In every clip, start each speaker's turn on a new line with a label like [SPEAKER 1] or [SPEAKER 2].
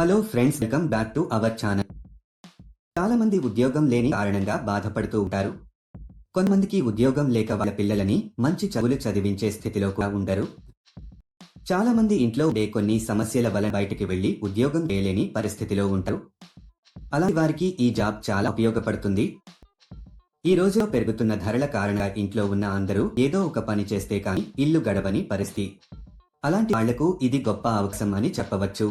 [SPEAKER 1] Hello friends welcome back to our channel. చాలా మంది ఉద్యోగం లేని కారణంగా బాధపడుతూ ఉంటారు. కొంతమందికి ఉద్యోగం లేక వాళ్ళ పిల్లలని మంచి చదువులు చదివించే స్థితిలో కూడా ఉండరు. చాలా మంది ఇంట్లో ఉండే కొన్ని సమస్యల వలన బయటికి వెళ్ళి ఉద్యోగం చేయలేని పరిస్థితిలో ఉంటారు. అలాంటి వారికి ఈ జాబ్ చాలా ఉపయోగపడుతుంది. ఈ రోజులో పెరుగుతున్న ధరల కారణంగా ఇంట్లో ఉన్న అందరూ ఏదో ఒక పని చేస్తే కానీ ఇల్లు గడవని పరిస్థితి. అలాంటి వాళ్ళకు ఇది గొప్ప అవకాశం అని చెప్పవచ్చు.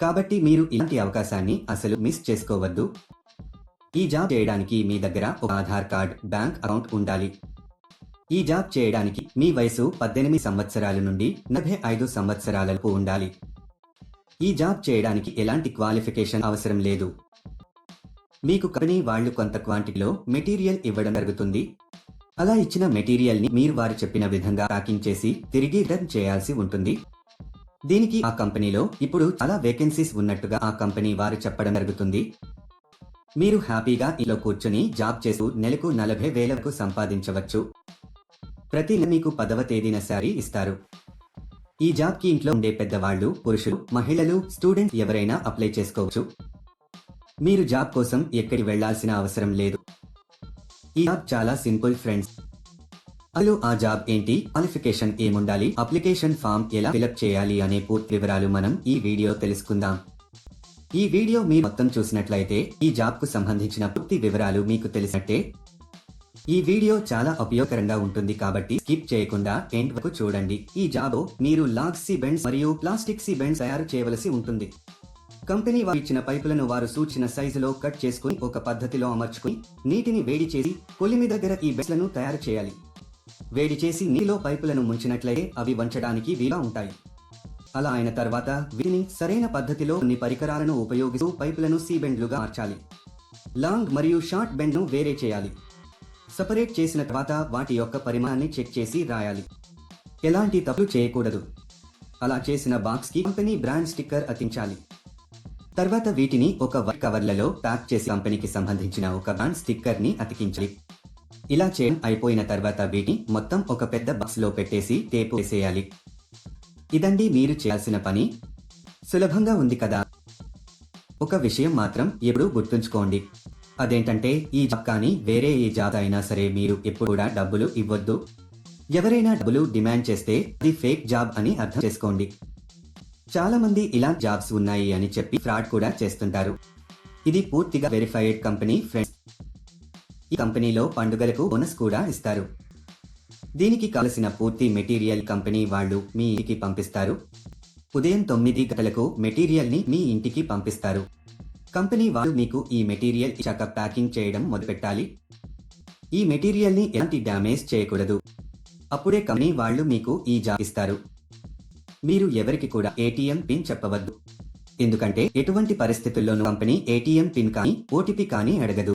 [SPEAKER 1] కాబట్టి మీరు ఇలాంటి అవకాశాన్ని అసలు మిస్ చేసుకోవద్దు. ఈ జాబ్ చేయడానికి మీ దగ్గర ఒక ఆధార్ కార్డ్ బ్యాంక్ అకౌంట్ ఉండాలి. ఈ జాబ్ చేయడానికి మీ వయసు పద్దెనిమిది సంవత్సరాల నుండి నలభై ఐదు సంవత్సరాలకు ఉండాలి. ఈ జాబ్ చేయడానికి ఎలాంటి క్వాలిఫికేషన్ అవసరం లేదు. మీకు కంపెనీ వాళ్ళు కొంత క్వాంటిటీలో మెటీరియల్ ఇవ్వడం జరుగుతుంది. అలా ఇచ్చిన మెటీరియల్ని మీరు వారు చెప్పిన విధంగా ప్యాకింగ్ చేసి తిరిగి రిటర్న్ చేయాల్సి ఉంటుంది. దీనికి ఆ కంపెనీలో ఇప్పుడు చాలా వేకెన్సీస్ ఉన్నట్టుగా ఆ కంపెనీ వారు చెప్పడం జరుగుతుంది. మీరు హ్యాపీగా ఇలా కూర్చొని జాబ్ చేస్తూ నెలకు నలభై వేలకు సంపాదించవచ్చు. ప్రతి నెల మీకు పదవ తేదీన శారీ ఇస్తారు. ఈ జాబ్కి ఇంట్లో ఉండే పెద్దవాళ్ళు పురుషులు మహిళలు స్టూడెంట్స్ ఎవరైనా అప్లై చేసుకోవచ్చు. మీరు జాబ్ కోసం ఎక్కడి వెళ్ళాల్సిన అవసరం లేదు. ఈ జాబ్ చాలా సింపుల్ ఫ్రెండ్స్. హలో ఆ జాబ్ ఏంటి? క్వాలిఫికేషన్ ఏముండాలి? అప్లికేషన్ ఫామ్ ఎలా ఫిలప్ చేయాలి అనే పూర్తి వివరాలు మనం ఈ వీడియో తెలుసుకుందాం. ఈ వీడియో మీరు మొత్తం చూసినట్లయితే ఈ జాబ్కు సంబంధించిన పూర్తి వివరాలు మీకు తెలిసినట్టే. ఈ వీడియో చాలా ఉపయోగకరంగా ఉంటుంది కాబట్టి స్కిప్ చేయకుండా ఎండ్ వరకు చూడండి. ఈ జాబ్ మీరు లాగ్ సి బెండ్స్ మరియు ప్లాస్టిక్ సి బెండ్స్ తయారు చేయవలసి ఉంటుంది. కంపెనీ వారు ఇచ్చిన పైపులను వారు సూచిన సైజులో కట్ చేసుకుని ఒక పద్ధతిలో అమర్చుకుని నీటిని వేడి చేసి కొలిమి దగ్గర ఈ బెండ్లను తయారు చేయాలి. వేడి చేసి నీటిలో పైపులను ముంచినట్లయితే అవి వంచడానికి వీలుగా ఉంటాయి. అలా అయిన తర్వాత వీటిని సరైన పద్ధతిలో కొన్ని పరికరాలను ఉపయోగిస్తూ పైపులను సీ బెండ్లుగా మార్చాలి. లాంగ్ మరియు షార్ట్ బెండ్ను వేరే చేయాలి. సపరేట్ చేసిన తర్వాత వాటి యొక్క పరిమాణాన్ని చెక్ చేసి రాయాలి. ఎలాంటి తప్పులు చేయకూడదు. అలా చేసిన బాక్స్కి కంపెనీ బ్రాండ్ స్టిక్కర్ అతించాలి. తర్వాత వీటిని ఒక వైట్ కవర్లలో ప్యాక్ చేసి కంపెనీకి సంబంధించిన ఒక బ్రాండ్ స్టిక్కర్ని అతికించాలి. ఇలా చేయడం అయిపోయిన తర్వాత వీటిని మొత్తం ఒక పెద్ద బాక్స్లో పెట్టేసి టేపు వేసేయాలి. ఇదండి మీరు చేయాల్సిన పని. సులభంగా ఉంది కదా. ఒక విషయం మాత్రం ఎప్పుడూ గుర్తుంచుకోండి. అదేంటంటే ఈ జాబ్ కానీ వేరే ఏ జాబ్ అయినా సరే మీరు ఎప్పుడు కూడా డబ్బులు ఇవ్వద్దు. ఎవరైనా డబ్బులు డిమాండ్ చేస్తే అది ఫేక్ జాబ్ అని అర్థం చేసుకోండి. చాలా మంది ఇలా జాబ్స్ ఉన్నాయి అని చెప్పి ఫ్రాడ్ కూడా చేస్తుంటారు. ఇది పూర్తిగా వెరిఫైడ్ కంపెనీ ఫ్రెండ్స్. ఈ కంపెనీలో పండుగలకు బోనస్ కూడా ఇస్తారు. దీనికి కావలసిన పూర్తి మెటీరియల్ కంపెనీ వాళ్ళు మీ ఇంటికి పంపిస్తారు. ఉదయం తొమ్మిది గంటలకు మెటీరియల్ని మీ ఇంటికి పంపిస్తారు. కంపెనీ వాళ్ళు మీకు ఈ మెటీరియల్ ఇచ్చాక ప్యాకింగ్ చేయడం మొదలుపెట్టాలి. ఈ మెటీరియల్ని ఎలాంటి డ్యామేజ్ చేయకూడదు. అప్పుడే కంపెనీ వాళ్ళు మీకు ఈ జాబ్ ఇస్తారు. మీరు ఎవరికి కూడా ఏటీఎం పిన్ చెప్పవద్దు. ఎందుకంటే ఎటువంటి పరిస్థితుల్లోనూ కంపెనీ ఏటీఎం పిన్ కానీ ఓటీపీ కానీ అడగదు.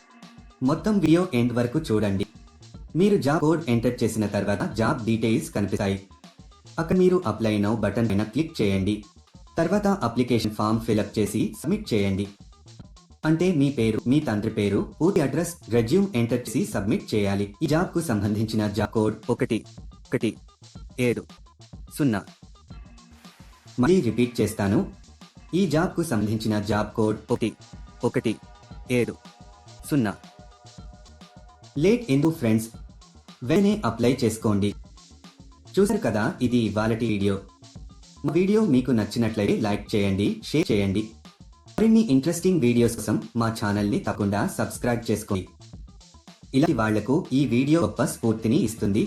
[SPEAKER 1] మొత్తం వీడియో ఎండ్ వరకు చూడండి. మీరు జాబ్ కోడ్ ఎంటర్ చేసిన తర్వాత జాబ్ డీటెయిల్స్ కనిపిస్తాయి. అక్కడ మీరు అప్లై నౌ బటన్ పైన క్లిక్ చేయండి. తర్వాత అప్లికేషన్ ఫామ్ ఫిలప్ చేసి సబ్మిట్ చేయండి. అంటే మీ పేరు మీ తండ్రి పేరు పూర్తి అడ్రస్ రెజ్యూమ్ ఎంటర్ చేసి సబ్మిట్ చేయాలి. ఈ జాబ్కు సంబంధించిన జాబ్ కోడ్ ఒకటి ఒకటి ఏడు సున్నా. మళ్ళీ రిపీట్ చేస్తాను. ఈ జాబ్కు సంబంధించిన జాబ్ కోడ్ ఒకటి ఒకటి ఏడు సున్నా. లేట్ ఎందుకు ఫ్రెండ్స్? వెంటనే అప్లై చేసుకోండి. చూసారు కదా ఇది ఇవాళటి వీడియో. మా వీడియో మీకు నచ్చినట్లయితే లైక్ చేయండి షేర్ చేయండి. మరిన్ని ఇంట్రెస్టింగ్ వీడియోస్ కోసం మా ఛానల్ని తప్పకుండా సబ్స్క్రైబ్ చేసుకోండి. ఇలాంటి వాళ్ళకు ఈ వీడియో గొప్ప స్ఫూర్తిని ఇస్తుంది.